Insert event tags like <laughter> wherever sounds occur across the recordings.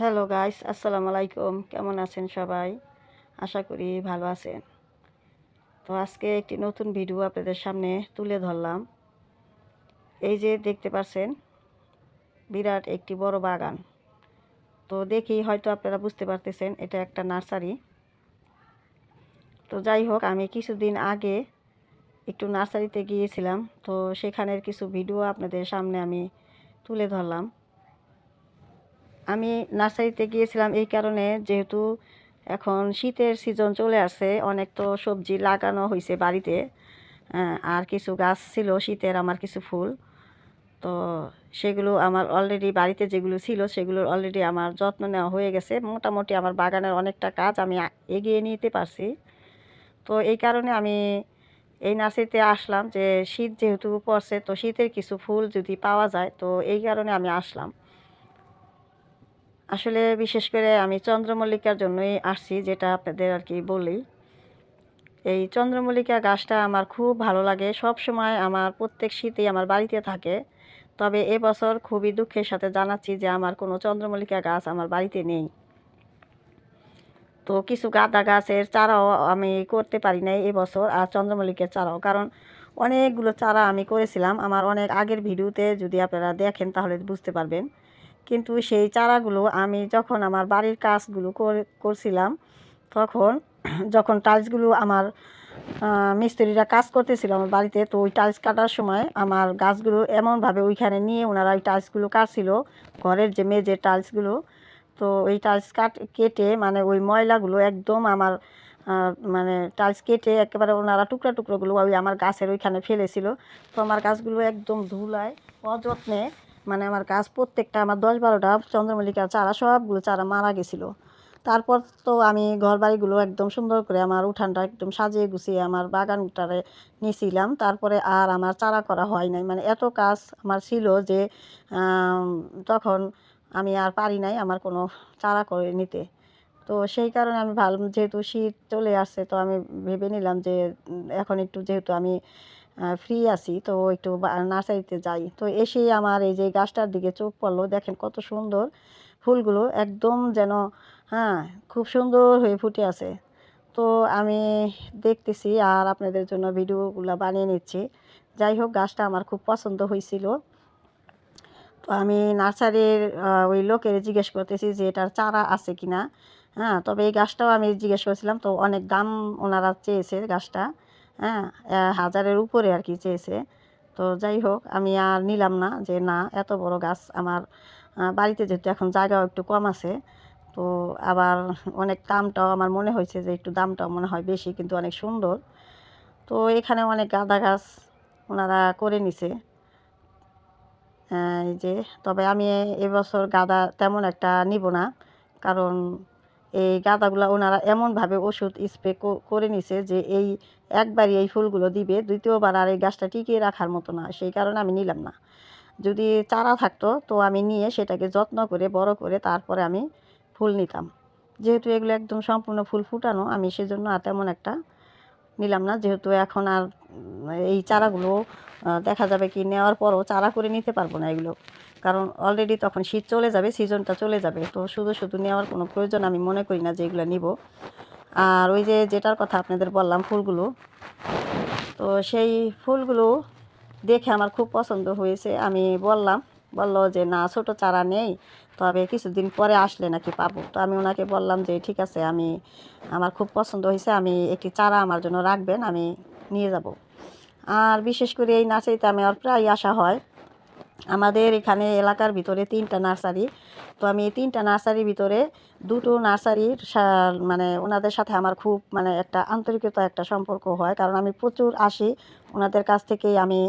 Hello guys আসসালামু আলাইকুম কেমন আছেন সবাই? আশা করি ভালো আছেন। তো আজকে একটি নতুন ভিডিও আপনাদের সামনে তুলে ধরলাম। এই যে দেখতে পাচ্ছেন বিরাট একটি বড় বাগান। তো দেখি হয়তো আপনারা বুঝতে পারতেছেন, এটা একটা নার্সারি। তো যাই হোক, আমি কিছুদিন আগে একটু নার্সারিতে গিয়েছিলাম। তো সেখানের কিছু ভিডিও আপনাদের সামনে আমি তুলে ধরলাম। আমি নার্সারিতে গিয়েছিলাম এই কারণে যেহেতু এখন শীতের সিজন চলে আসছে অনেক তো সবজি লাগানো হয়েছে বাড়িতে হ্যাঁ, আর কিছু গাছ ছিল শীতের আমার কিছু ফুল। তো সেগুলো আমার অলরেডি বাড়িতে যেগুলো ছিল সেগুলোর অলরেডি আমার যত্ন নেওয়া হয়ে গেছে। মোটামুটি আমার বাগানের অনেকটা কাজ আমি এগিয়ে নিতে পারছি। তো এই কারণে আমি এই নার্সারিতে আসলাম যে শীত যেহেতু পড়ছে তো শীতের কিছু ফুল যদি পাওয়া যায় তো এই কারণে আমি আসলাম। আসলে বিশেষ করে আমি চন্দ্রমল্লিকার জন্যই আসছি, যেটা আপনাদের আর কি বলি। এই চন্দ্রমল্লিকা গাছটা আমার খুব ভালো লাগে। সব সময় আমার প্রত্যেক শীতেই আমার বাড়িতে থাকে। তবে এবছর খুবই দুঃখের সাথে জানাচ্ছি যে আমার কোনো চন্দ্রমল্লিকা গাছ আমার বাড়িতে নেই। তো কিছু গাঁদা গাছের চারাও আমি করতে পারি নাই এবছর আর চন্দ্রমল্লিকার চারাও। কারণ অনেকগুলো চারা আমি করেছিলাম। আমার অনেক আগের ভিডিওতে যদি আপনারা দেখেন তাহলে বুঝতে পারবেন। কিন্তু সেই চারাগুলো আমি যখন আমার বাড়ির কাজগুলো করে- করছিলাম, তখন <clears throat> যখন টাইলসগুলো আমার মিস্ত্রিরা কাজ করতেছিল আমার বাড়িতে, তো ওই টাইলস কাটার সময় আমার গাছগুলো এমনভাবে ওইখানে নিয়ে ওনারা ওই টাইলসগুলো কাটছিল, ঘরের যে মেজের টাইলসগুলো তো ওই টাইলস কাট, কেটে মানে ওই ময়লাগুলো একদম আমার মানে টাইলস কেটে একেবারে ওনারা টুকরা টুকরোগুলো ওই আমার গাছের ওইখানে ফেলেছিল, তো আমার গাছগুলো একদম ধুলায়, অযত্নে মানে আমার গাছ প্রত্যেকটা, আমার দশ বারোটা চন্দ্রমল্লিকার চারা, সবগুলো চারা মারা গেছিল। তারপর তো আমি ঘর বাড়িগুলো একদম সুন্দর করে আমার উঠানটা একদম সাজিয়ে গুছিয়ে আমার বাগানটারে নিয়েছিলাম তারপরে আর আমার চারা করা হয় নাই। মানে এত কাজ আমার ছিল যে তখন আমি আর পারি নাই আমার কোনো চারা করে নিতে। তো সেই কারণে আমি ভাবলাম, যেহেতু শীত চলে আসছে, তো আমি ভেবে নিলাম যে এখন একটু যেহেতু আমি ফ্রি আছি, তো একটু নার্সারিতে যাই। তো এসেই আমার এই যে গাছটার দিকে চোখ পড়ল, দেখেন কত সুন্দর ফুলগুলো, একদম যেন হ্যাঁ খুব সুন্দর হয়ে ফুটে আছে। তো আমি দেখতেছি আর আপনাদের জন্য ভিডিওগুলো বানিয়ে নিচ্ছি। যাই হোক, গাছটা আমার খুব পছন্দ হয়েছিল। তো আমি নার্সারির ওই লোকের জিজ্ঞেস করতেছি যে এটার চারা আছে কিনা। হ্যাঁ তবে এই গাছটাও আমি জিজ্ঞেস করেছিলাম, তো অনেক দাম ওনারা চেয়েছে গাছটা। হ্যাঁ হাজারের উপরে আর কি চেয়েছে। তো যাই হোক, আমি আর নিলাম না যে, না, এত বড় গাছ আমার বাড়িতে যেহেতু এখন জায়গাও একটু কম আছে। তো আবার অনেক দামটাও আমার মনে হয়েছে যে, একটু দামটাও মনে হয় বেশি, কিন্তু অনেক সুন্দর। তো এখানে অনেক গাঁদা গাছ ওনারা করে নিছে। এই যে, তবে আমি এবছর গাঁদা তেমন একটা নিব না, কারণ এই গাঁদাগুলো ওনারা এমনভাবে ওষুধ স্প্রে করে নিছে যে এই একবারই এই ফুলগুলো দিবে, দ্বিতীয়বার আর এই গাছটা টিকিয়ে রাখার মতো না, সেই কারণে আমি নিলাম না। যদি চারা থাকতো তো আমি নিয়ে সেটাকে যত্ন করে, বড় করে তারপরে আমি ফুল নিতাম। যেহেতু এগুলো একদম সম্পূর্ণ ফুল ফুটানো, আমি সেজন্য আর তেমন একটা নিলাম না। যেহেতু এখন আর এই চারাগুলো দেখা যাবে কি নেওয়ার পরও চারা করে নিতে পারব না এগুলো। কারণ অলরেডি তখন শীত চলে যাবে সিজনটা চলে যাবে। তো শুধু শুধু নেওয়ার কোনো প্রয়োজন আমি মনে করি না যে এগুলো নিব। আর ওই যে যেটার কথা আপনাদের বললাম ফুলগুলো, তো সেই ফুলগুলো দেখে আমার খুব পছন্দ হয়েছে। আমি বললাম, বলল যে, না, ছোটো চারা নেই, তবে কিছুদিন পরে আসলে নাকি পাবো। তো আমি ওনাকে বললাম যে, ঠিক আছে, আমি, আমার খুব পছন্দ হয়েছে, আমি একটি চারা আমার জন্য রাখবেন, আমি নিয়ে যাব। আর বিশেষ করে এই নার্সারিতে আমি আর প্রায় আসা হয়। আমাদের এখানে এলাকার ভিতরে তিনটা নার্সারি। তো আমি এই তিনটা নার্সারির ভিতরে দুটো নার্সারির মানে ওনাদের সাথে আমার খুব মানে একটা আন্তরিকতা, একটা সম্পর্ক হয়। কারণ আমি প্রচুর আসি। ওনাদের কাছ থেকেই আমি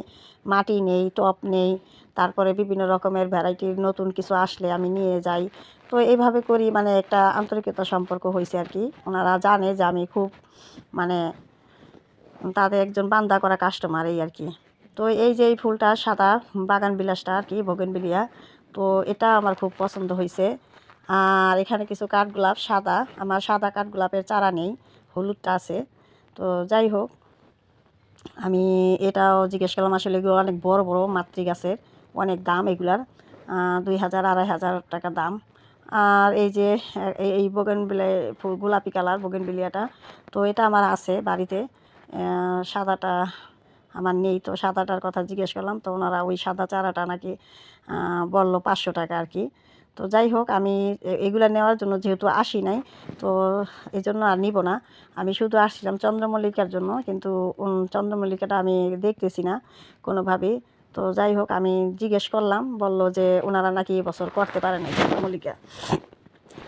মাটি নেই, টপ নেই। তারপরে বিভিন্ন রকমের ভ্যারাইটির নতুন কিছু আসলে আমি নিয়ে যাই। তো এইভাবে করি মানে একটা আন্তরিকতা সম্পর্ক হয়েছে আর কি। ওনারা জানে যে আমি খুব মানে তাদের একজন বান্দা করা কাস্টমার এই আর কি। তো এই যে এই ফুলটা, সাদা বাগান বিলাসটা আর কি বগেনবিলিয়া তো এটা আমার খুব পছন্দ হয়েছে আর এখানে কিছু কাঠগোলাপ, সাদা, আমার সাদা কাঠগোলাপের চারা নেই, হলুদটা আছে। তো যাই হোক, আমি এটাও জিজ্ঞেস করলাম, আসলে এগুলো অনেক বড় বড় মাতৃ গাছের, অনেক দাম এগুলার দুই হাজার, আড়াই হাজার টাকা দাম। আর এই যে এই বগেন বিলে গোলাপি কালার বগেন বিলিয়াটা, তো এটা আমার আছে বাড়িতে। সাদাটা আমার নেই, তো সাদাটার কথা জিজ্ঞেস করলাম, তো ওনারা ওই সাদা চারাটা নাকি বলল পাঁচশো টাকা আর কি। তো যাই হোক, আমি এগুলা নেওয়ার জন্য যেহেতু আসি নাই, তো এই জন্য আর নিব না। আমি শুধু আসছিলাম চন্দ্রমল্লিকার জন্য, কিন্তু চন্দ্রমল্লিকাটা আমি দেখতেছি না কোনোভাবেই। তো যাই হোক, আমি জিজ্ঞেস করলাম, বলল যে ওনারা নাকি এবছর করতে পারে না চন্দ্রমল্লিকা।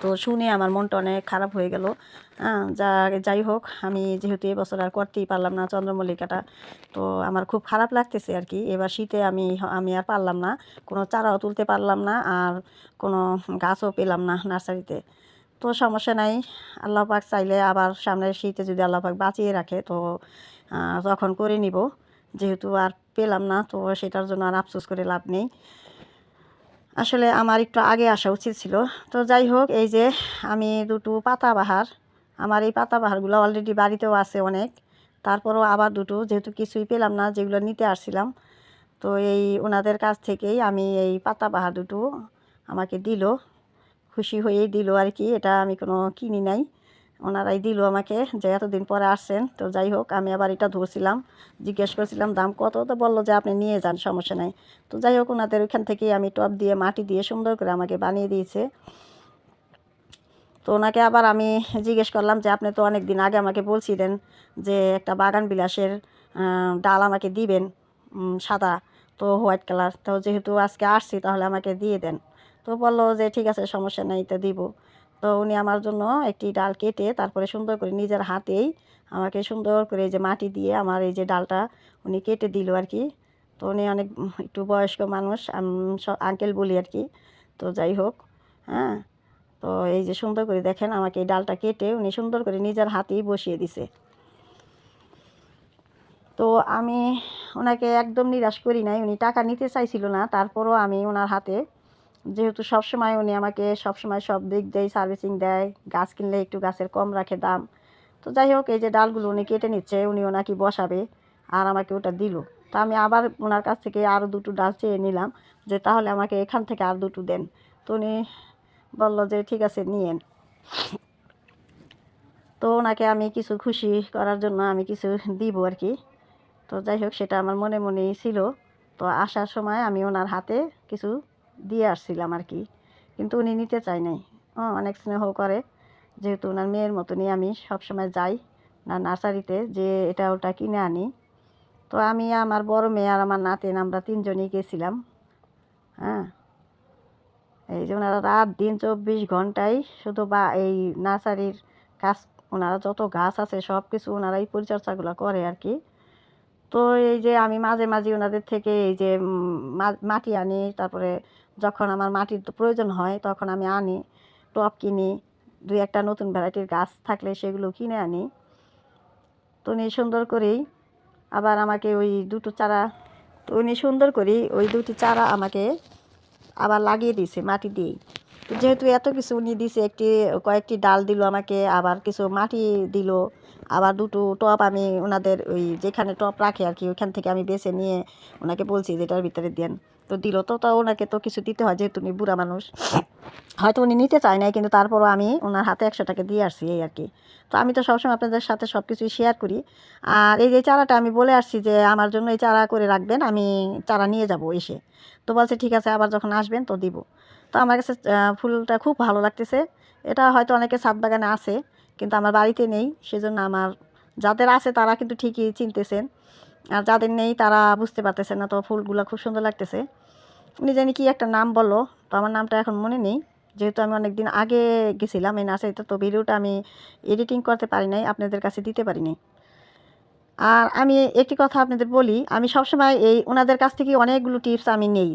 তো শুনে আমার মনটা অনেক খারাপ হয়ে গেল। যা, যাই হোক, আমি যেহেতু এবছর আর করতেই পারলাম না চন্দ্রমল্লিকাটা, তো আমার খুব খারাপ লাগতেছে আর কি। এবার শীতে আমি আমি আর পারলাম না, কোনো চারাও তুলতে পারলাম না আর কোনো গাছও পেলাম না নার্সারিতে। তো সমস্যা নাই, আল্লাহ পাক চাইলে আবার সামনের শীতে যদি আল্লাহ পাক বাঁচিয়ে রাখে, তো তখন করে নিব। যেহেতু আর পেলাম না, তো সেটার জন্য আর আফসোস করে লাভ নেই। আসলে আমার একটু আগে আসা উচিত ছিল। তো যাই হোক এই যে আমি দুটো পাতাবাহার, আমার এই পাতাবাহারগুলো অলরেডি বাড়িতেও আছে অনেক। তারপরও আবার দুটো, যেহেতু কিছুই পেলাম না, যেগুলো নিতে আসছিলাম। তো এই ওনাদের কাছ থেকেই আমি এই পাতাবাহার দুটো আমাকে দিল। খুশি হয়েই দিল আর কি এটা আমি কোনো কিনি নাই। ওনারাই দিল আমাকে যে এতদিন পরে আসছেন, তো যাই হোক, আমি আবার এটা ধরছিলাম, জিজ্ঞেস করছিলাম দাম কত, তো বলল যে আপনি নিয়ে যান, সমস্যা নাই। তো যাই হোক, ওনাদের ওইখান থেকেই আমি টব দিয়ে মাটি দিয়ে সুন্দর করে আমাকে বানিয়ে দিয়েছে। তো ওনাকে আবার আমি জিজ্ঞেস করলাম যে, আপনি তো অনেক দিন আগে আমাকে বলছিলেন যে একটা বাগান বিলাসের ডাল আমাকে দিবেন সাদা, তো হোয়াইট কালার, তো যেহেতু আজকে আসছি তাহলে আমাকে দিয়ে দেন। তো বলল যে, ঠিক আছে, সমস্যা নেই, তো দিব। তো উনি আমার জন্য একটি ডাল কেটে তারপরে সুন্দর করে নিজের হাতেই আমাকে সুন্দর করে এই যে মাটি দিয়ে আমার এই যে ডালটা উনি কেটে দিল আর কি। তো উনি অনেক একটু বয়স্ক মানুষ আঙ্কেল বলি আর কি। তো যাই হোক হ্যাঁ। তো এই যে সুন্দর করে দেখেন আমাকে এই ডালটা কেটে উনি সুন্দর করে নিজের হাতেই বসিয়ে দিছে। তো আমি ওনাকে একদম নিরাশ করি নাই, উনি টাকা নিতে চাইছিল না, তারপরও আমি ওনার হাতে যেহেতু সবসময় উনি আমাকে সবসময় সব দিক দেয় সার্ভিসিং দেয়, গাছ কিনলে একটু গাছের কম রাখে দাম। তো যাই হোক, এই যে ডালগুলো উনি কেটে নিচ্ছে উনি ওনাকে বসাবে আর আমাকে ওটা দিল। তো আমি আবার ওনার কাছ থেকে আরও দুটো ডাল চেয়ে নিলাম যে তাহলে আমাকে এখান থেকে আর দুটো দেন। তো উনি বলল যে ঠিক আছে, নিয়েন। তো ওনাকে আমি কিছু খুশি করার জন্য আমি কিছু দিব আর কি। তো যাই হোক, সেটা আমার মনে মনেই ছিল। তো আসার সময় আমি ওনার হাতে কিছু দিয়ে আসছিলাম আর কি। কিন্তু উনি নিতে চায় নাই। ও অনেক স্নেহ করে। যেহেতু ওনার মেয়ের মতনই আমি সবসময় যাই না নার্সারিতে যে এটা ওটা কিনে আনি। তো আমি, আমার বড় মেয়ে আর আমার নাতেন আমরা তিনজনই গেছিলাম। হ্যাঁ এই যে ওনারা রাত দিন চব্বিশ ঘন্টায় শুধু বা এই নার্সারির কাজ, ওনারা যত গাছ আছে সব কিছু ওনারা এই পরিচর্যাগুলো করে আর কি। তো এই যে আমি মাঝে মাঝে ওনাদের থেকে এই যে মাটি আনি, তারপরে যখন আমার মাটির তো প্রয়োজন হয়, তখন আমি আনি, টব কিনি, দুই একটা নতুন ভ্যারাইটির গাছ থাকলে সেগুলো কিনে আনি। তো উনি সুন্দর করেই আবার আমাকে ওই দুটো চারা, তো উনি সুন্দর করেই ওই দুটি চারা আমাকে আবার লাগিয়ে দিয়েছে মাটি দিয়েই। তো যেহেতু এত কিছু উনি দিছে একটি, কয়েকটি ডাল দিল আমাকে, আবার কিছু মাটি দিল, আবার দুটো টপ আমি ওনাদের ওই যেখানে টপ রাখে আর কি, ওইখান থেকে আমি বেছে নিয়ে ওনাকে বলছি যে এটার ভিতরে দেন। তো দিল। তো তো ওনাকে তো কিছু দিতে হয়, যেহেতু উনি বুড়া মানুষ। হয়তো উনি নিতে চায় নাই, কিন্তু তারপরও আমি ওনার হাতে একশো টাকা দিয়ে আসছি এই আর কি। তো আমি তো সবসময় আপনাদের সাথে সব কিছুই শেয়ার করি। আর এই যে চারাটা আমি বলে আসছি যে আমার জন্য এই চারা করে রাখবেন, আমি চারা নিয়ে যাব এসে। তো বলছে, ঠিক আছে, আবার যখন আসবেন তো দিব। তো আমার কাছে ফুলটা খুব ভালো লাগতেছে। এটা হয়তো অনেকে ছাদ বাগানে আছে, কিন্তু আমার বাড়িতে নেই। সেজন্য আমার যাদের আছে তারা কিন্তু ঠিকই চিনতেছেন। আর যাদের নেই তারা বুঝতে পারতেছে না, তো ফুলগুলো খুব সুন্দর লাগতেছে। উনি জানি কি একটা নাম বলো, তো আমার নামটা এখন মনে নেই। যেহেতু আমি অনেক দিন আগে গেছিলাম এই নার্সারিতে, তো ভিডিওটা আমি এডিটিং করতে পারি নাই, আপনাদের কাছে দিতে পারি নাই। আর আমি একটি কথা আপনাদের বলি, আমি সবসময় এই ওনাদের কাছ থেকে অনেকগুলো টিপস আমি নেই।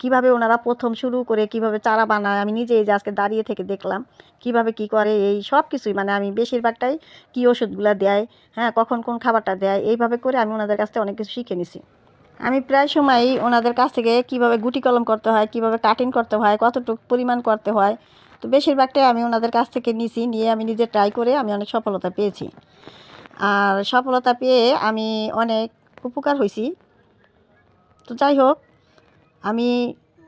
কীভাবে ওনারা প্রথম শুরু করে কীভাবে চারা বানায়, আমি নিজে এই যে আজকে দাঁড়িয়ে থেকে দেখলাম, কীভাবে কি করে, এই সব কিছুই মানে আমি বেশিরভাগটাই কী ওষুধগুলো দেয় হ্যাঁ কখন কোন খাবারটা দেয়, এইভাবে করে আমি ওনাদের কাছ থেকে অনেক কিছু শিখে নিছি। আমি প্রায় সময়ই ওনাদের কাছ থেকে কীভাবে গুটি কলম করতে হয়, কীভাবে কাটিং করতে হয়, কতটুকু পরিমাণ করতে হয়, তো বেশিরভাগটাই আমি ওনাদের কাছ থেকে নিছি, নিয়ে আমি নিজে ট্রাই করে আমি অনেক সফলতা পেয়েছি। আর সফলতা পেয়ে আমি অনেক উপকার হয়েছি তো যাই হোক, আমি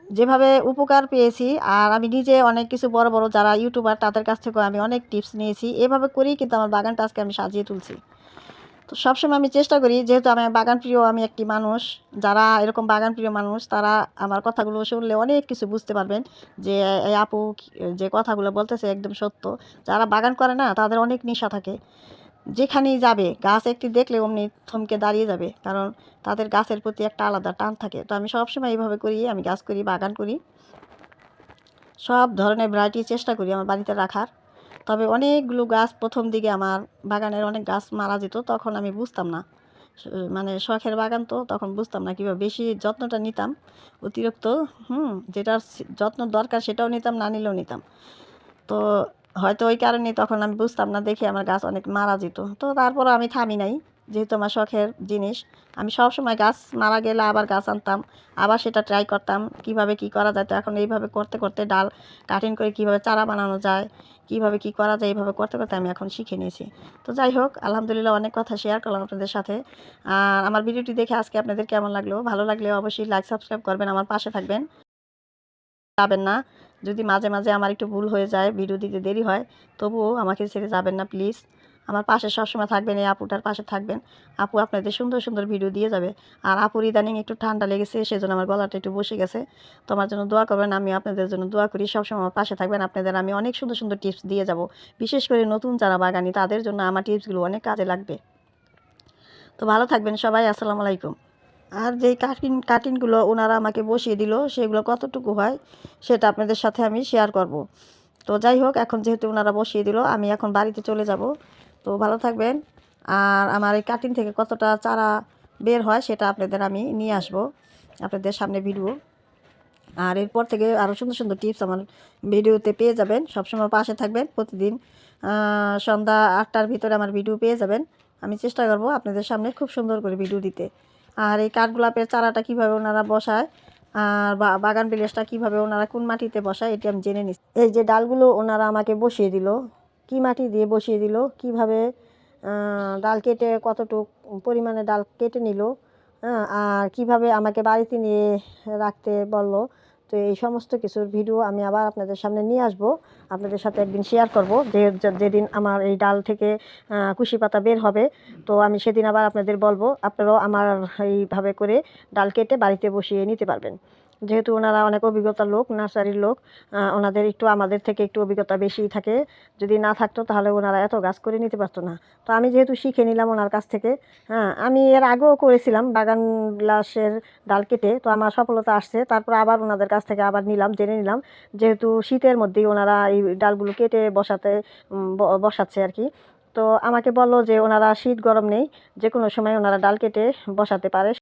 যেভাবে উপকার পেয়েছি আর আমি নিজে অনেক কিছু বড় বড় যারা ইউটিউবার তাদের কাছ থেকেও আমি অনেক টিপস নিয়েছি। এভাবে করেই কিন্তু আমার বাগানটা আজকে আমি সাজিয়ে তুলছি। তো সবসময় আমি চেষ্টা করি, যেহেতু আমি বাগান প্রিয় আমি একটি মানুষ, যারা এরকম বাগান প্রিয় মানুষ, তারা আমার কথাগুলো শুনলে অনেক কিছু বুঝতে পারবেন যে, এই আপু যে কথাগুলো বলতেছে একদম সত্য। যারা বাগান করে না, তাদের অনেক নেশা থাকে। যেখানেই যাবে, গাছ একটি দেখলে অমনি থমকে দাঁড়িয়ে যাবে, কারণ তাদের গাছের প্রতি একটা আলাদা টান থাকে। তো আমি সবসময় এইভাবে করি, আমি গাছ করি, বাগান করি। সব ধরনের ভ্যারাইটি চেষ্টা করি আমার বাড়িতে রাখার। তবে অনেকগুলো গাছ প্রথম দিকে আমার বাগানের অনেক গাছ মারা যেত, তখন আমি বুঝতাম না। মানে শখের বাগান তো, তখন বুঝতাম না কীভাবে বেশি যত্নটা নিতাম, অতিরিক্ত, হুম, যেটার যত্ন দরকার সেটাও নিতাম, না নিলেও নিতাম। তো হয়তো ওই কারণে তখন আমি বুঝতাম না, দেখে আমার গাছ অনেক মারা যেত। তো তারপর আমি থামি নাই, যেহেতু আমার শখের জিনিস। আমি সব সময় গাছ মারা গেলে আবার গাছ আনতাম, আবার সেটা ট্রাই করতাম, কীভাবে কি করা যায়, তো এখন এইভাবে করতে করতে ডাল কাটিং করে কীভাবে চারা বানানো যায় কীভাবে কি করা যায় এইভাবে করতে করতে আমি এখন শিখে নিয়েছি। তো যাই হোক, আলহামদুলিল্লাহ অনেক কথা শেয়ার করলাম আপনাদের সাথে। আর আমার ভিডিওটি দেখে আজকে আপনাদের কেমন লাগল? ভালো লাগলে অবশ্যই লাইক সাবস্ক্রাইব করবেন, আমার পাশে থাকবেন। যাবেন না। যদি মাঝে মাঝে আমার একটু ভুল হয়ে যায় ভিডিও দিতে দেরি হয়, তবুও আমাকে ছেড়ে যাবেন না প্লিজ আমার পাশে সবসময় থাকবেন, এই আপুটার পাশে থাকবেন। আপু আপনাদের সুন্দর সুন্দর ভিডিও দিয়ে যাবে। আর আপুর ইদানিং একটু ঠান্ডা লেগেছে, সেজন্য আমার গলাটা একটু বসে গেছে। তোমার জন্য দোয়া করবেন, আমি আপনাদের জন্য দোয়া করি, সবসময় আমার পাশে থাকবেন। আপনাদের আমি অনেক সুন্দর সুন্দর টিপস দিয়ে যাব। বিশেষ করে নতুন যারা বাগানি, তাদের জন্য আমার টিপসগুলো অনেক কাজে লাগবে। তো ভালো থাকবেন সবাই, আসসালামু আলাইকুম। আর যেই কাটিং, কাটিংগুলো ওনারা আমাকে বসিয়ে দিল, সেগুলো কতটুকু হয়, সেটা আপনাদের সাথে আমি শেয়ার করব। তো যাই হোক, এখন যেহেতু ওনারা বসিয়ে দিল, আমি এখন বাড়িতে চলে যাব। তো ভালো থাকবেন। আর আমার এই কাটিং থেকে কতটা চারা বের হয় সেটা আপনাদের আমি নিয়ে আসব। আপনাদের সামনে ভিডিও। আর এরপর থেকে আরও সুন্দর সুন্দর টিপস আমার ভিডিওতে পেয়ে যাবেন। সবসময় পাশে থাকবেন। প্রতিদিন সন্ধ্যা আটটার ভিতরে আমার ভিডিও পেয়ে যাবেন। আমি চেষ্টা করব আপনাদের সামনে খুব সুন্দর করে ভিডিও দিতে। আর এই কাঠগোলাপের চারাটা কীভাবে ওনারা বসায়? আর বাগান বিলাসটা কীভাবে ওনারা কোন মাটিতে বসায়? এটি আমি জেনে নিচ্ছি। এই যে ডালগুলো ওনারা আমাকে বসিয়ে দিল। কি মাটি দিয়ে বসিয়ে দিল, কীভাবে ডাল কেটে কতটুক পরিমাণে ডাল কেটে নিল হ্যাঁ আর কীভাবে আমাকে বাড়িতে নিয়ে রাখতে বলল, তো এই সমস্ত কিছুর ভিডিও আমি আবার আপনাদের সামনে নিয়ে আসব। আপনাদের সাথে একদিন শেয়ার করব যে যেদিন আমার এই ডাল থেকে কুশি পাতা বের হবে, তো আমি সেদিন আবার আপনাদের বলব, আপনারাও আমার এইভাবে করে ডাল কেটে বাড়িতে বসিয়ে নিতে পারবেন। যেহেতু ওনারা অনেক অভিজ্ঞতার লোক, নার্সারির লোক ওনাদের একটু আমাদের থেকে একটু অভিজ্ঞতা বেশি থাকে। যদি না থাকতো তাহলে ওনারা এত গাছ করে নিতে পারতো না। তো আমি যেহেতু শিখে নিলাম ওনার কাছ থেকে হ্যাঁ আমি এর আগেও করেছিলাম বাগান বিলাসের ডাল কেটে, তো আমার সফলতা আসছে। তারপর আবার ওনাদের কাছ থেকে আবার নিলাম, জেনে নিলাম। যেহেতু শীতের মধ্যেই ওনারা এই ডালগুলো কেটে বসাতে বসাচ্ছে আর কি। তো আমাকে বলল যে ওনারা শীত গরম নেই যে কোনো সময় ওনারা ডাল কেটে বসাতে পারে।